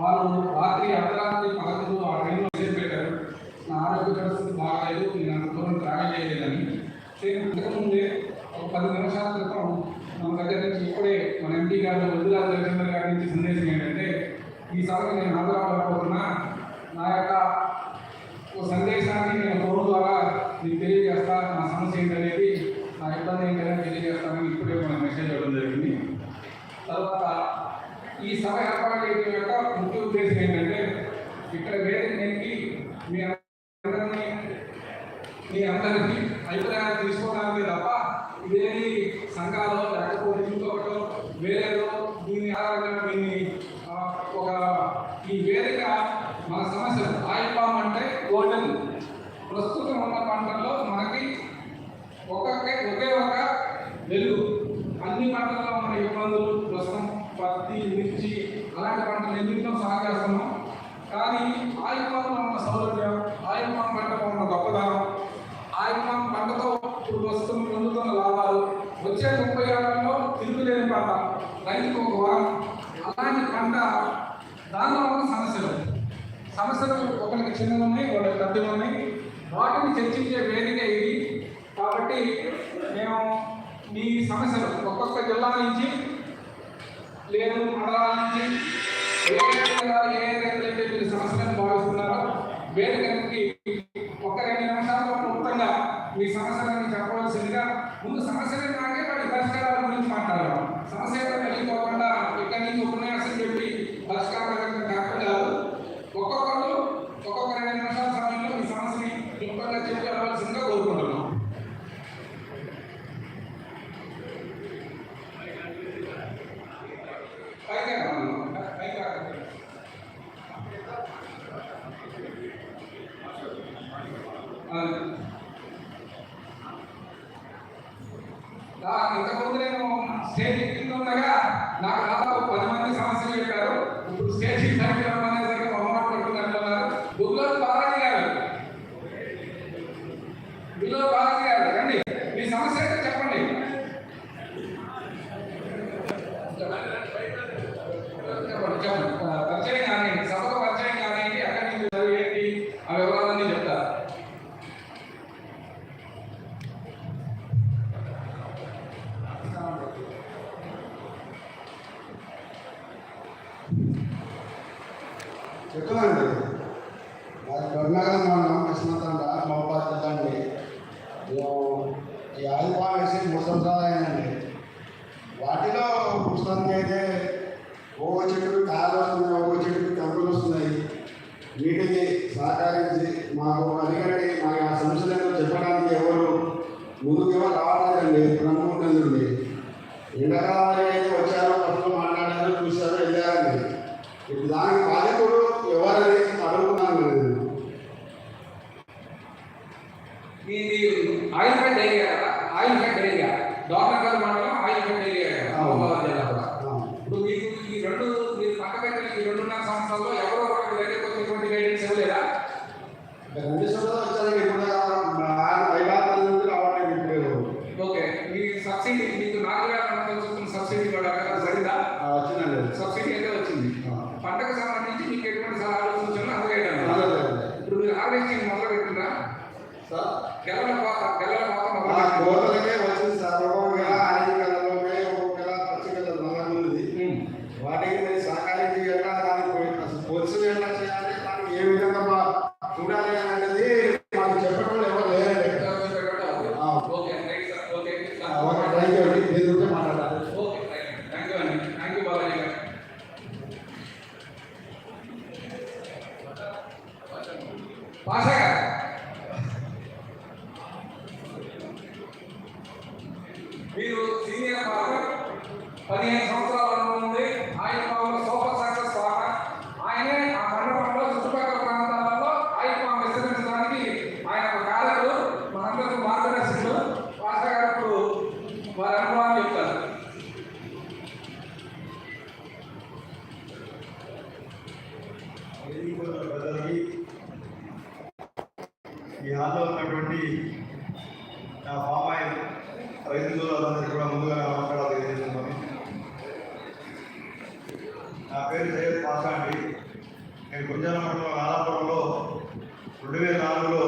వాళ్ళు రాత్రి అర్ధరాత్రి పదకొండు ఆ టైంలో మెసేజ్ పెట్టారు నా ఆరోగ్య పరిస్థితి బాగాలేదు నేను అంత దూరం ట్రావెల్ చేయలేదని. నేను ఇంతకుముందే ఒక పది నిమిషాల క్రితం మన దగ్గర నుంచి ఇప్పుడే మన ఎంపీ గారు వదిలాల రవిచంద్ర గారి నుంచి సందేశం ఏంటంటే ఈ నేను నేను హాజరవ్వకపోతున్నా. నా యొక్క ఒక సందేశాన్ని నేను ఫోన్ ద్వారా మీకు తెలియజేస్తా. నా సమస్య ఏంటనేది నా ఇబ్బంది ఏంటనేది తెలియజేస్తానని ఇప్పుడే మన మెసేజ్ ఇవ్వడం జరిగింది. తర్వాత ఈ సభ ఏర్పాటు చేయడం యొక్క ముఖ్య ఉద్దేశం ఏంటంటే ఇక్కడ వేదికకి మీ అందరినీ మీ అందరికీ అభిప్రాయాలు తీసుకోవడానికి తప్ప ఇదేమి సంఘాలో లేకపోతే ఇంకొకటో వేరేదో దీని ఆధారంగా దీన్ని ఒక ఈ వేదిక మన సమస్యలు ఆయిల్ అంటే గోల్డెన్ ప్రస్తుతం ఉన్న పంటల్లో మనకి ఒక్కొక్క ఒకే ఒక వెలుగు అన్ని పంటల్లో ఉన్న ఇబ్బందులు ప్రస్తుతం పత్తి మిర్చి అలాంటి పంటలు ఎన్నింటిలో సాగు చేస్తున్నాం. కానీ ఆయుర్మానం ఉన్న సౌలభ్యం ఆయుర్మానం పంటకు ఉన్న గొప్పదనం ఆయుర్మానం పంటతో ఇప్పుడు వస్తున్న పొందుతున్న లాభాలు వచ్చే ముప్పై ఏళ్ళలో తిరుగులేని పంట రైతుకు ఒక వారం. అలాంటి పంట దానిలో ఉన్న సమస్యలు. సమస్యలు ఒకరికి చిన్నవి ఉన్నాయి ఒకరికి పెద్దవి ఉన్నాయి. వాటిని చర్చించే వేదిక ఇది. కాబట్టి మేము మీ సమస్యలు ఒక్కొక్క జిల్లా నుంచి లేదు మండలాల నుంచి ఏ రకంగా ఏ రకమైతే మీరు సమస్యలను భావిస్తున్నారో వేదికకి ఒక రెండు నిమిషాల్లో క్లుప్తంగా మీ సమస్యలను చెప్పవలసిందిగా ముందు సమస్యలు నాకే వాటి పరిష్కారాల గురించి మాట్లాడదాం సమస్యలు వెళ్ళిపోకుండా ఇక్కడి నుంచి ఉపన్యాసం చెప్పి పరిష్కారం కాకుండా ఒక్కొక్కరు ఒక్కొక్క రెండు నిమిషాల సమయంలో మీ సమస్యని క్లుప్తంగా చెప్పి వెళ్ళవలసిందిగా కోరుకుంటున్నాం. దాదాపు పది మంది సమస్యలు చెప్పారు ఇప్పుడు స్టేషన్ కార్యక్రమం అనేసరికి మొహమాట పడుతున్నట్లున్నారు గుళ్ళో బాలాజీ గారు గుళ్ళో బాలాజీ గారు రండి మీ సమస్య ఏంటో చెప్పండి చెప్పండి చెప్పండి ఆ, పరిచయం కానీ సభకు పరిచయం కానీ ఎక్కడి నుంచి చదివి ఏంటి ఆ వివరాలన్నీ చెప్తారు చెప్తున్నాండి మాది కరుణాకరం మండలం కృష్ణతండ మహబాద్ జిల్లా అండి మేము ఈ ఆయిల్ పామ్ వేసి మూడు సంవత్సరాలు అయిందండి వాటిలో ప్రస్తుతానికి అయితే ఓ చెట్టుకి కాయలు వస్తున్నాయి ఓ చెట్టుకి కంకులు వస్తున్నాయి. వీటికి సహకరించి మాకు అడిగండి మా ఆ సమస్యలను చెప్పడానికి ఎవరు ముందుకు ఎవరు రావట్లేదండి బ్రహ్మకుంటుంది ఎండాకాలం అయితే వచ్చారో పట్టులో మాట్లాడారో చూశారో వెళ్ళారండి. ఇప్పుడు దానికి బాధితుడు ఎవరని అడుగుతున్నాను నేను. మీది oil fed area oil doctor గారు మండలం ఆయిల్ ఫెడ్ ఏరియా. మహబూబాబాద్ జిల్లా కూడా. ఇప్పుడు మీకు ఈ రెండు మీరు పక్క పెట్టిన ఈ రెండున్నర సంవత్సరాల్లో ఎవరో ఒకరి దగ్గరికి వచ్చేటువంటి గైడెన్స్ ఇవ్వలేదా? ఇంకా రెండు సంవత్సరాలు వచ్చారండి ఇప్పుడు ఐదారు నుండి రావట్లేదు ఇప్పుడు ఓకే. మీ సబ్సిడీ మీకు నాలుగు వేల రెండు వందలు చొప్పున సబ్సిడీ కూడా సరిదా? ఆ, వచ్చిందండి. సబ్సిడీ అయితే వచ్చింది ఆ. పంటకు సంబంధించి మీకు ఎటువంటి సలహాలు సూచనలు అందజేయడం అందజేయడం. ఇప్పుడు మీరు హార్వెస్టింగ్ మొదలు పెట్టిందా సార్ గెలల కోత గెలల కోత ఆ మొదలు పెట్టిందా? గోడలకే వచ్చింది సార్ ఒక్కొక్క గెల ఆరెంజ్ కలర్లో ఉన్నాయి ఒక్కొక్క గెల పచ్చ కలర్ నల్లగా ఉంది ఉమ్. వాటికి మరి సహకారించి ఎట్లా దానికి పోయి- అసలు పోలీసులు ఎట్లా చేయాలి దానికి ఏ విధంగా మా చూడాలి అనేది మాకు చెప్పడం ఎవరు లేరండి. ఓకే థ్యాంక్ యూ అండి దీని గురించి మాట్లాడాలి. ఓకే థ్యాంక్ యూ అండి. థ్యాంక్ యూ బాలాజీ గారు. భాషా గారు. మీరు సీనియర్ పదిహేను సంవత్సరాల దాంట్లో ఉన్నటువంటి నా ఫామ్ రైతు సోదరులందరికీ కూడా ముందుగా నమస్కారాలు తెలియజేస్తున్నాను. నా పేరు సయ్యద్ పాషా అండి నేను గుంజాల మండలం ఆలాపురంలో రెండు వేల నాలుగులో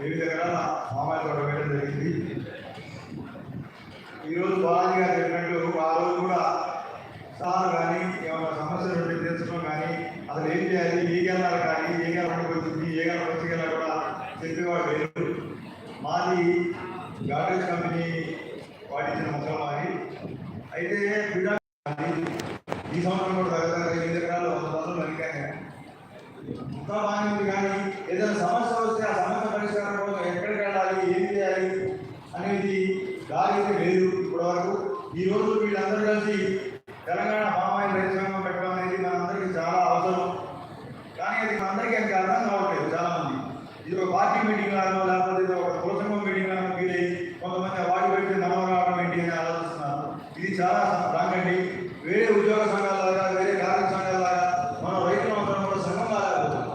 వివిధ ఎకరాల మామాయి తోట వేయడం జరిగింది. ఈరోజు బాలాజీ గారు చెప్పినట్టు ఆ రోజు కూడా సార్ కానీ ఏమైనా సమస్యలు ఉంటే తెలుసుకోవడం కానీ అసలు ఏం చేయాలి ఏ గెలాలి కానీ ఏ గెలకు వచ్చింది ఏ గెలకు కూడా చెప్పేవాడు లేరు మాది గార్డెన్స్ కంపెనీ వాడించిన మొక్కలు మాది అయితే ఈ సంవత్సరం కూడా దగ్గర దగ్గర ఎనిమిది ఎకరాలు వంద రోజులు నరికాను ఇంకా బాగానే ఉంది కానీ ఏదైనా సమస్య వస్తే ఆ సమస్య పరిష్కారం కోసం ఎక్కడికి వెళ్ళాలి ఏం చేయాలి అనేది దారి అయితే లేదు ఇప్పటివరకు ఈ రోజు వీళ్ళందరూ కలిసి తెలంగాణ పామాయిల్ రైతు సంఘం పెట్టడం అనేది మనందరికీ చాలా అవసరం కానీ అది మనందరికీ ఇంకా అర్థం కావట్లేదు చాలా మంది ఇది ఒక పార్టీ మీటింగ్ లానో లేకపోతే ఒక కుల మీటింగ్ లానో వీలై కొంతమంది వాడి పెట్టి నమ్మకం రావడం ఏంటి అని ఆలోచిస్తున్నారు. ఇది చాలా రాంగ్ అండి వేరే ఉద్యోగ సంఘాలాగా వేరే కార్మిక సంఘాలాగా మనం రైతులు అందరం కూడా సంఘం కాలేకపోతున్నాం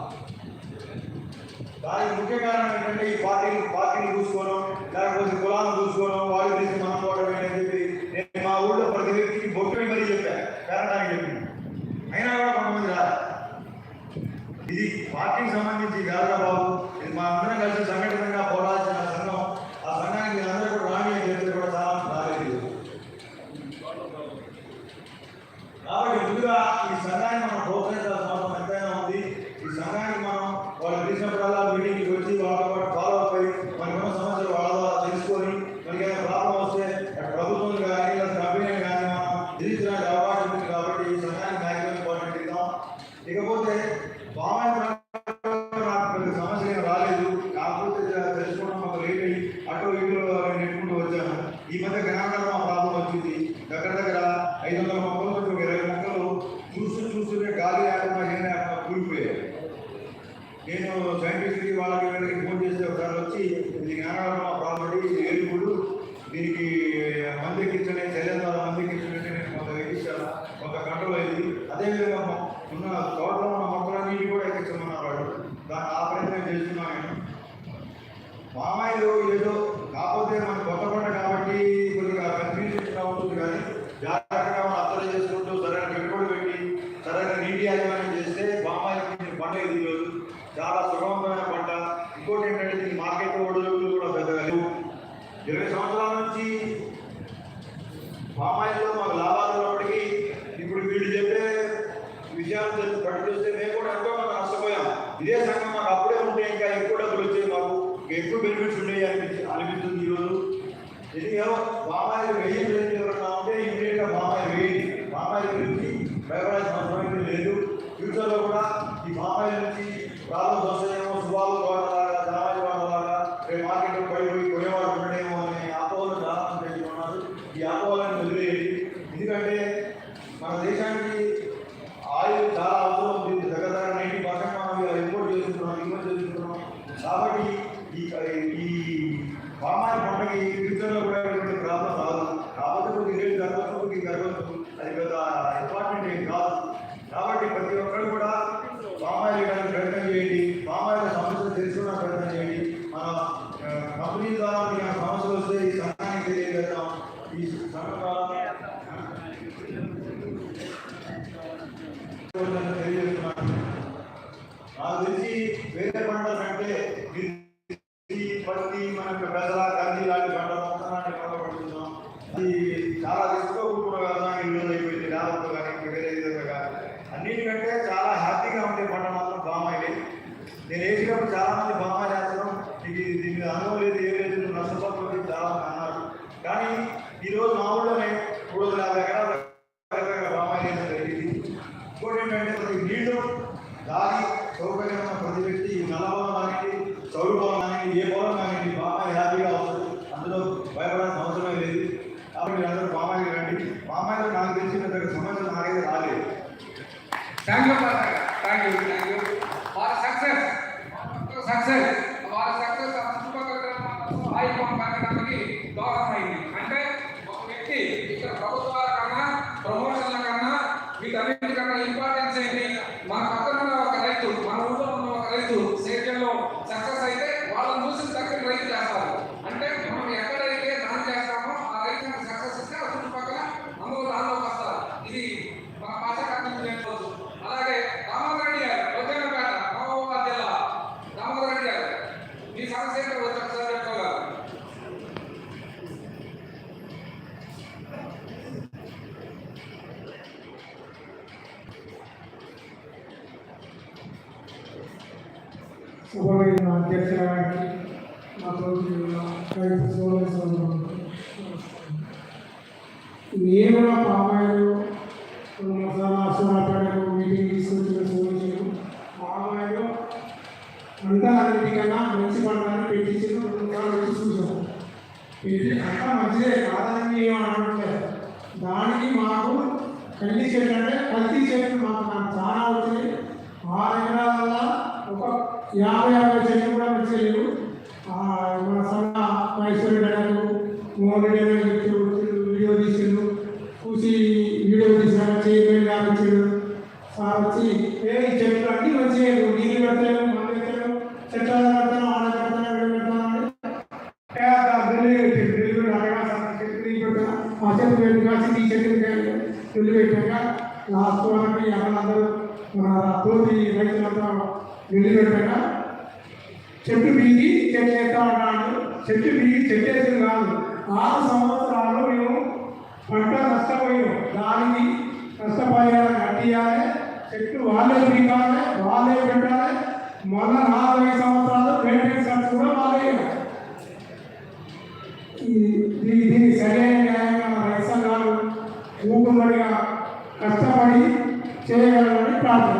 దానికి ముఖ్య కారణం ఏంటంటే ఈ పార్టీలు పార్టీలు చూసుకోవడం లేకపోతే కులాలను చూసుకోవడం వాళ్ళు తీసి మనం పోవడం అని చెప్పి నేను మా ఊళ్ళో ప్రతి వ్యక్తికి బొట్టు మరీ చెప్పాను పేరంటానికి చెప్పింది అయినా కూడా కొంతమంది రాదు ఇది పార్టీకి సంబంధించి కాదురా బాబు. ఇది మా అందరం కలిసి సంఘటన నేను సైంటిస్ట్కి వాళ్ళకి వీళ్ళకి ఫోన్ చేస్తే ఒకసారి వచ్చి దీనికి జ్ఞానకరమ ప్రాపర్టీ ఇది ఏలుగుడు దీనికి మందు ఎక్కించని శైలం ద్వారా మందు నేను కొంత ఎక్కించాను కొంత కంట్రోల్ అయింది అదేవిధంగా ఉన్న తోటలో ఉన్న మొక్కలన్నిటి కూడా ఎక్కించమన్నారు వాళ్ళు. దాని ఆ ప్రయత్నం చేస్తున్నాను నేను. మామాయిలు ఏదో కాకపోతే మన కొత్త పంట కాబట్టి కొద్దిగా కన్ఫ్యూజన్ ఉంటుంది కానీ జాగ్రత్తగా మనం అర్థం చేసుకుంటూ సరైన పెట్టుబడి పెట్టి సరైన నీటి యాజమాన్యం చేస్తే మామాయిలు కొంచెం పంట ఇది ఈరోజు చాలా సుగమమైన పంట ఇంకోటి ఏంటంటే దీనికి మార్కెట్ ఒడిదుడుకులు కూడా పెద్దగా లేవు ఇరవై సంవత్సరాల నుంచి పామాయిల్లో మాకు లాభాలు ఉన్నప్పటికీ ఇప్పుడు వీళ్ళు చెప్పే విషయాలు తెలిసి పట్టు చూస్తే మేము కూడా ఎంతో మంది నష్టపోయాం. ఇదే సంఘం మాకు అప్పుడే ఉంటే ఇంకా ఎక్కువ డబ్బులు వచ్చేవి మాకు. ఎక్కువ బెనిఫిట్స్ ఉండేవి అనిపించి అనిపిస్తుంది ఈరోజు. ఇది ఏమో మామాయిలు వెయ్యి వేలు ఎవరన్నా ఉంటే ఇమీడియట్గా మామాయిలు వేయండి మామాయిల గురించి భయపడాల్సిన అవసరం అయితే లేదు. ఫ్యూచర్లో కూడా ఈ మామాయిల నుంచి ప్రాబ్లమ్స్ వస్తాయి పత్తి మనకు లాంటి పంటలు మొత్తం లాంటి పంటలు అది చాలా రిస్క్తో కూడుకున్న వ్యవసాయం ఈరోజు అయిపోయింది. లాభంతో కానీ ఇంకా వేరే విధంగా కానీ. అన్నిటికంటే చాలా హ్యాపీగా ఉండే పంట మాత్రం బామాయిలే నేను వేసినప్పుడు చాలామంది బామా బామాయి చేస్తాం నీకు దీని మీద అనుభవం లేదు ఏం లేదు నష్టపోతుంది చాలా అన్నారు. కానీ ఈరోజు మా ఊళ్ళోనే మూడు వందల యాభై ఎకరాల బామాయి వేయడం జరిగింది. ఇంకోటి ఏంటంటే ప్రతి నీళ్ళు దారి సౌకర్యం ప్రతి వ్యక్తి నల్లభవనం చౌరు భవనం కానీ ఏ భవనం కానీ బామాయి హ్యాపీగా వస్తుంది. అందులో భయపడాల్సిన అవసరమే లేదు. కాబట్టి మీరు అందరూ బామాయికి రండి. బామాయిలో నాకు తెలిసిన దగ్గర సమస్యలు నాకైతే రాలేదు. Thank you thank you thank you వారి సక్సెస్ సక్సెస్ వారి సక్సెస్ ఆ చుట్టుపక్కల ఆయుధం పెరగడానికి దోహదమైంది అంటే ఒక వ్యక్తి ఇక్కడ ప్రభుత్వాల కన్నా ప్రమోషన్ల కన్నా వీటన్నిటికన్నా ఇంపార్టెన్స్ ఏంటి మన పక్కన ఉన్న ఒక రైతు మన ఊళ్ళో ఉన్న ఒక రైతు సేద్యంలో సక్సెస్ అయితే వాళ్ళని చూసి దగ్గర రైతు చేస్తారు అంటే మనం ఎక్కడైతే దానం చేస్తామో ఆ రైతు సక్సెస్ ఇస్తే ఆ చుట్టుపక్కల అందరూ దానిలోకి వస్తారు ఇది మన భాష కన్నా నేర్చుకోవచ్చు అలాగే రామారెడ్డి గారు వద్దనపేట సభమైన అధ్యక్ష గారికి మా తోటి రైతు సోదర సోదరులకు నేను కూడా పామాయిలు మసాలా సోడాపేటకు మీటింగ్ తీసుకొచ్చిన సోదరులు పామాయిలు అంతా అన్నిటికన్నా మంచి పంటని పెట్టించిన రెండు సార్లు వచ్చి చూసాం పెట్టి అంతా మంచిదే కాదని ఏం అనట్లేదు దానికి మాకు కల్లి చెట్టు అంటే కల్తీ చెట్లు మాకు చాలా వచ్చినాయి ఆరు ఎకరాల ఒక యాభై యాభై చెట్లు కూడా మంచిగా లేవు మన సన్న మైసూరు గడలు మోహన్ రెడ్డి అని వీడియో తీసిండు చూసి వీడియో తీసాను చైర్మన్ గారు వచ్చాడు సార్ వచ్చి ఏ చెట్లు అన్నీ మంచిగా నీళ్ళు పెట్టలేము మందు పెట్టలేము చెట్ల కడతాను ఆడ కడతాను ఇక్కడ పెడతాను అని ఆ ఢిల్లీ చెట్లు పెట్టాను ఆ చెట్లు వెళ్ళి కాసి ఈ చెట్లు ఢిల్లీ పెట్టాక లాస్ట్ వరకు అందరూ మన తోటి రైతులంతా వెళ్ళి పెట్టాక చెట్టు బీగి చెట్టు ఎత్తా అన్నాడు చెట్టు బీగి చెట్టు ఎత్తుంది కాదు. ఆరు సంవత్సరాలు మేము పంట నష్టపోయాం దానికి నష్టపోయాలని కట్టియాలి. చెట్టు వాళ్ళే బీగాలి వాళ్ళే పెట్టాలి. మొన్న నాలుగైదు సంవత్సరాలు మెయింటెనెన్స్ ఖర్చు కూడా వాళ్ళే దీనికి సరైన న్యాయంగా రైతు సంఘాలు ఊపుమడిగా కష్టపడి చేయగలరని ప్రార్థన